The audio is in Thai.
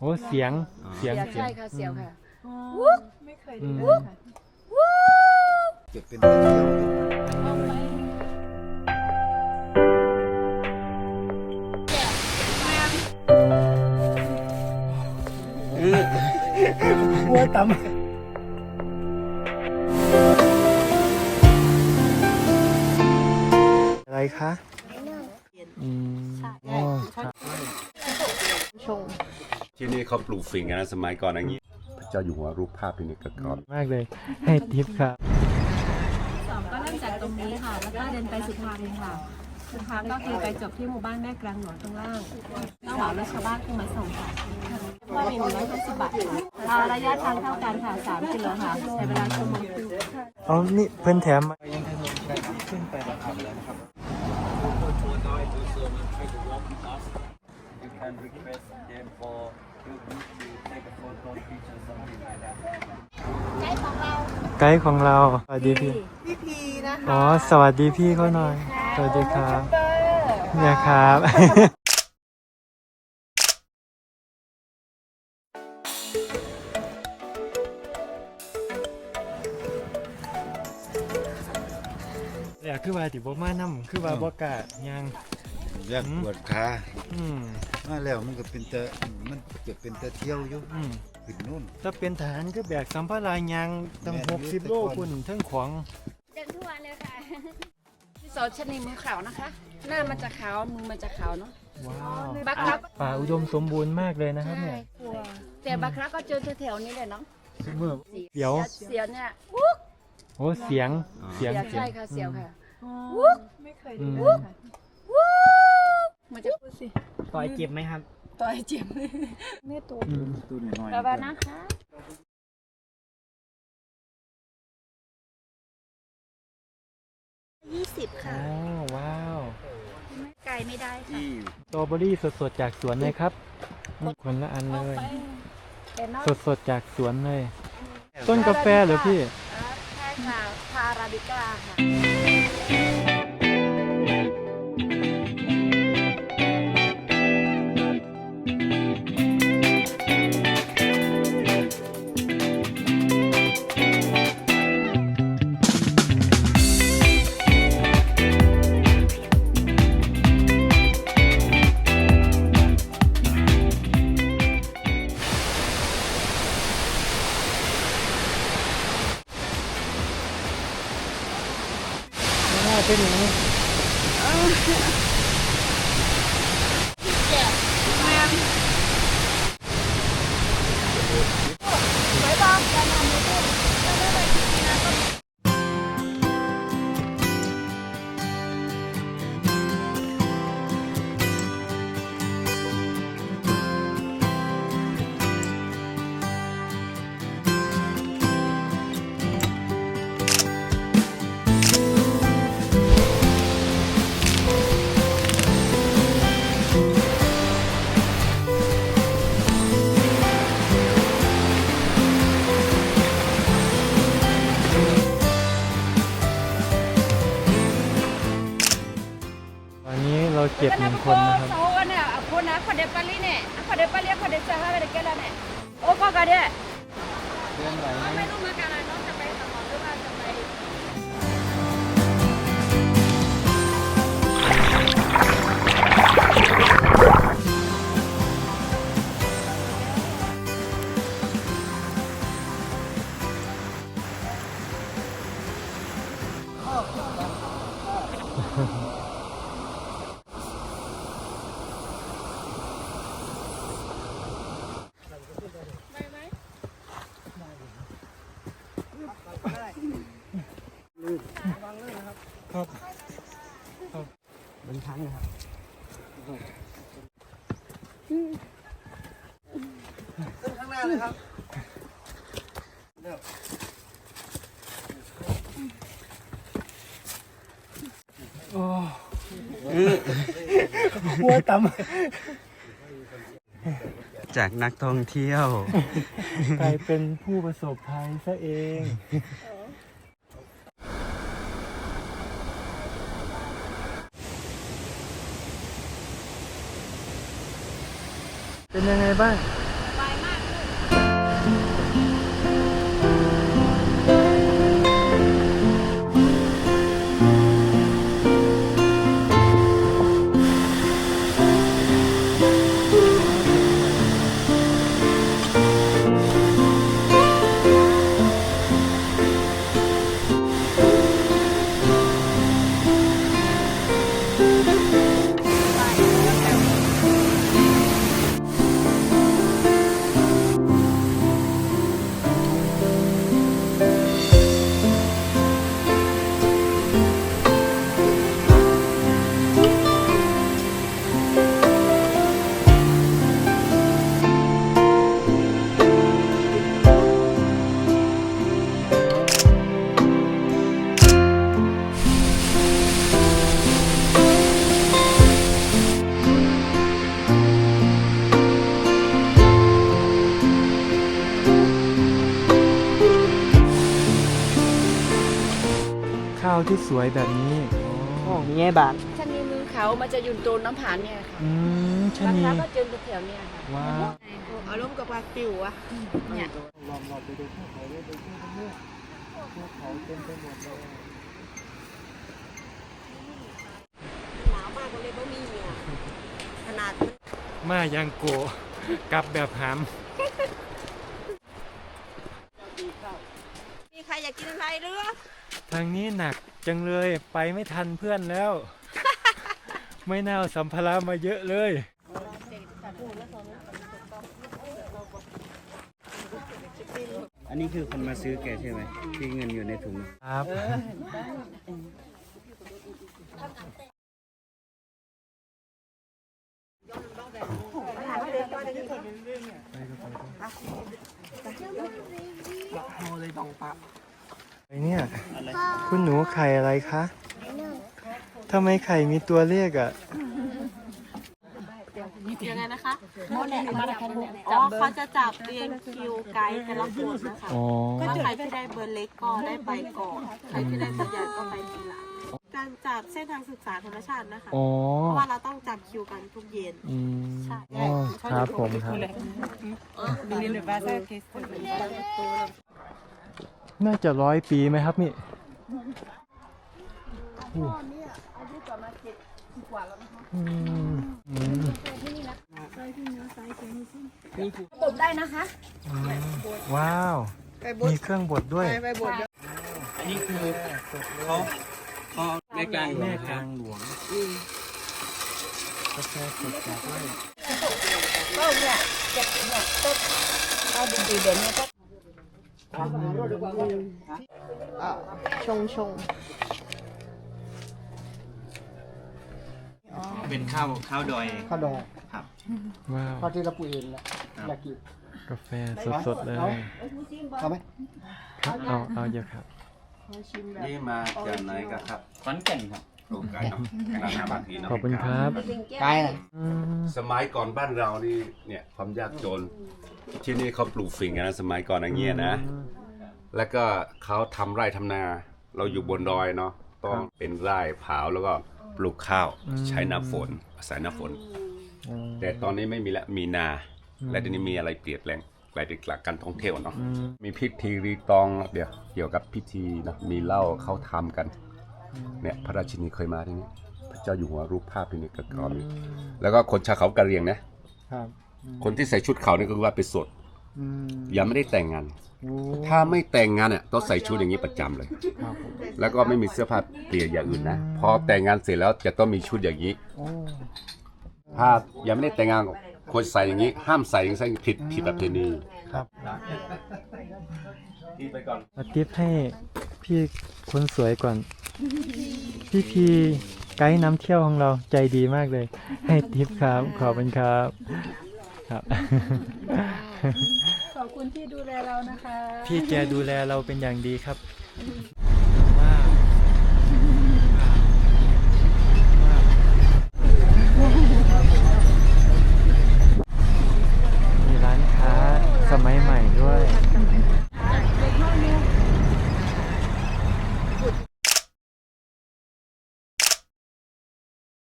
โอ้เสียงเสียงเสียวเสียใช่งค่ะเสียวค่ะ ไม่เคยอืได้มเลยค่ะ เก็บเป็นเที่ยวอยู่หัวต่ำอะไรคะอืมอ๋อครับ ที่นี่เขาปลูกฝิ่งกันนะสมัยก่อนอย่างนี้ พระเจ้าอยู่หัวรูปภาพที่นี่ก็ก่อนมากเลย ให้ทิปครับสอบก็เริ่มจากตรงนี้ค่ะ แล้วก็เดินไปสุพรรณค่ะ สุพรรณก็คือไปจบที่หมู่บ้านแม่กลางหนอนตรงล่างก็เหมารถชาวบ้านขึ้นมาส่งค่ะว่ามีหนึ่งร้อยห้าสิบบาทค่ะอ่าระยะทางเท่ากันค่ะสามกิโลค่ะใช้เวลาชั่วโมงครึ่งเอานี่เพิ่นแถมมาไกด์ของเรา สวัสดีพี่ พี่พีนะคะอ๋อ สวัสดีพี่เขาหน่อย สวัสดีครับเนี่ยครับเนี่ยคือว่าติบ่มานำคือว่าบ่กล้ายังอ ยากปวดขาอืมมาแล้วมันก็เป็นแต่มันจะเป็นแต่เที่ยวอยู่อืมขึ้นนู่น ถ้าเป็นฐานก็แบกสัมภาระยังตั้งแม่น60โลพุ่นทั้งของเดินทุกวันเลยค่ะ พี่สอนชะนีมือขาวนะคะ หน้ามันจะขาว มือมันจะขาวเนาะ ว้าวบักครับป่าอุดมสมบูรณ์มากเลยนะครับเนี่ยแต่บักครับก็เจอแถวๆนี้เลยเนาะเมื่อ เสียว เสียวเนี่ยโอ้เสียงเสียงเสียวใช่ค่ะ เสียวค่ะ ไม่เคยอืได้ม เลยค่ะมันจะต่อยเจ็บไหมครับ ต่อยเจ็บแม่ตัวอืมตัวน้อยๆระวังนะคะยี่สิบอ๋อว้าว ไกลไม่ได้ค่ะสตรอเบอรี่สดๆจากสวนเลยครับนี่คนละอันเลยแต่นอกสดๆจากสวนเลย ต้นกาแฟเหรอพี่อ่าใช่ค่ะพาราบิก้าค่ะ อ่าเนี้เราเก็บหนึ่งคนนะครับ โอ้เนี่ยคนนะคนเดียวกันลีเนี่ยคนเดียวกันเลี้ยคนเดียวจะให้เด็กแก่แล้วเนี่ยโอ้ก็กันเนี่ยเดินไหวไหมไม่รู้เหมือน หัวต่จากนักท่องเที่ยวำกลายเป็นผู้ประสบภัยซะเองเป็นยังไงบ้าง ที่สวยแบบนี้โอ้มีไงบาทชะนีมือเขามันจะอยู่ตรงน้ำผานเนี่ยค่ะอืมชะรานีคาก็เจอแถวๆเนี่ยค่ะว้าวอารมณ์กับปลาปิวอะเนี่ยลองลองไปดูภูเขาเลยไปดูตรงนี้ภูเขาเต็มไปหมดเลยหนาวมากเลยก็มีอะขนาดมายังโกะกลับแบบหามมีใครอยากกินอะไรหรือ ทางนี้หนักจังเลยไปไม่ทันเพื่อนแล้ว ไม่น่าเอาสัมภาระมาเยอะเลย อันนี้คือคนมาซื้อแกใช่ไหมที่เงินอยู่ในถุงครับ ไอเนี่ยคุณหนูไข่อะไรคะทำไมไข่มีตัวเลขอะยังไงนะคะอ๋อเขาจะจับเรียงคิวไกด์แต่ละคนนะคะอ๋อว่าใครที่ได้เบอร์เล็กก็ได้ไปก่อนใครที่ได้เบอร์ใหญ่ก็ไปทีหลังการจับเส้นทางศึกษาธรรมชาตินะคะอ๋อเพราะว่าเราต้องจับคิวกันทุกเย็นอืมใช่อ๋อครับผมครับ น่าจะร้อยปีไหมครับนี่อู้อืมอืมตบได้นะคะอืมว้าวไปบดมีเครื่องบดด้วยไปไปบดอันนี้คือเขาเขาแม่กลางแม่กลางหลวงกาแฟสดจากไร่ก็เนี่ยเก็บเนี่ยต้นเอาดีๆเดี๋ยวนี้ก็ ชงชงเป็นข้าวข้าวดอยข้าวดองว้าวข้าวที่เราปลูกเองแหละอยากกินกาแฟสดๆเลยเอาไหมครับเอาเอาเยอะครับนี่มาจากไหนกันครับขอนแก่นครับ โอ้ไกลเนาะขนาดห้าบาททีเนาะขอบคุณครับ ไกลนะอืมสมัยก่อนบ้านเรานี่เนี่ยความยากจน ที่นี่เขาปลูกฝิ่งกันนะสมัยก่อนอย่างเงี้ยนะ แล้วก็เขาทำไร่ทำนา เราอยู่บนดอยเนาะต้องเป็นไร่เผาแล้วก็ปลูกข้าวใช้น้ำฝนอาศัยน้ำฝน อืม แต่ตอนนี้ไม่มีละมีนาและทีนี้มีอะไรเปลี่ยนแปลงกลายเป็นการท่องเที่ยวเนาะ อืมมีพิธีรีตองเดี๋ยวเกี่ยวกับพิธีนะมีเหล้าเขาทำกัน เนี่ยพระราชินีเคยมาที่นี่พระเจ้าอยู่หัวรูปภาพที่นี่ก็ก็มีแล้วก็คนชาวเขากะเหรียงนะครับคนที่ใส่ชุดเขานี่ก็คือว่าเป็นโสดอืมยังไม่ได้แต่งงาน โอ้ถ้าไม่แต่งงานเนี่ยต้องใส่ชุดอย่างนี้ประจำเลย ครับผมแล้วก็ไม่มีเสื้อผ้าเปลี่ยนอย่างอื่นนะ พอแต่งงานเสร็จแล้วจะต้องมีชุดอย่างนี้ โอ้ถ้ายังไม่ได้แต่งงานควรใส่อย่างนี้ ห้ามใส่อย่างนี้ผิดผิดประเพณีครับที่ไปก่อนมาทิปให้พี่คนสวยก่อน พี่พีไกด์น้ำเที่ยวของเราใจดีมากเลย ให้ทิปครับ ขอบคุณครับ ครับ ขอบคุณที่ดูแลเรานะคะ พี่แกดูแลเราเป็นอย่างดีครับ